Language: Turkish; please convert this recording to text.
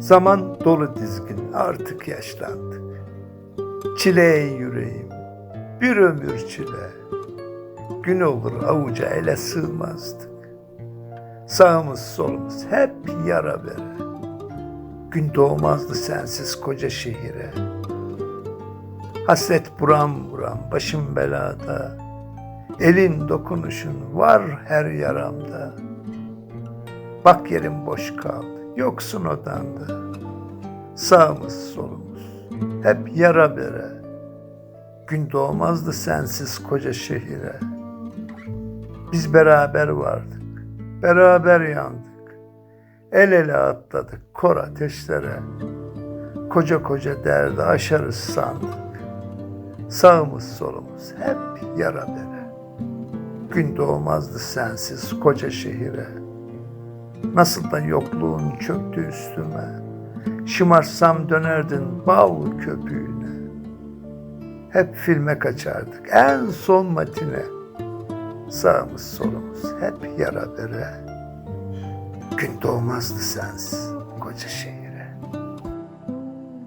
Zaman dolu dizgin artık yaşlandık. Çileye yüreğim bir ömür çile. Gün olur avuca ele sığmazdık. Sağımız solumuz hep yara bere. Gün doğmazdı sensiz koca şehire. Hasret buram buram başım belada. Elin dokunuşun var her yaramda. Bak yerim boş kaldı, yoksun odanda. Sağımız solumuz hep yara bere. Gün doğmazdı sensiz koca şehire. Biz beraber vardık, beraber yandık. El ele atladık kor ateşlere. Koca koca derdi aşarız sandık. Sağımız solumuz hep yara bere. Gün doğmazdı sensiz koca şehire. Nasıl da yokluğun çöktü üstüme. Şımarsam dönerdin bal köpüğüne. Hep filme kaçardık en son matine. Sağımız solumuz hep yara bere. Gün doğmazdı sensiz koca şehir.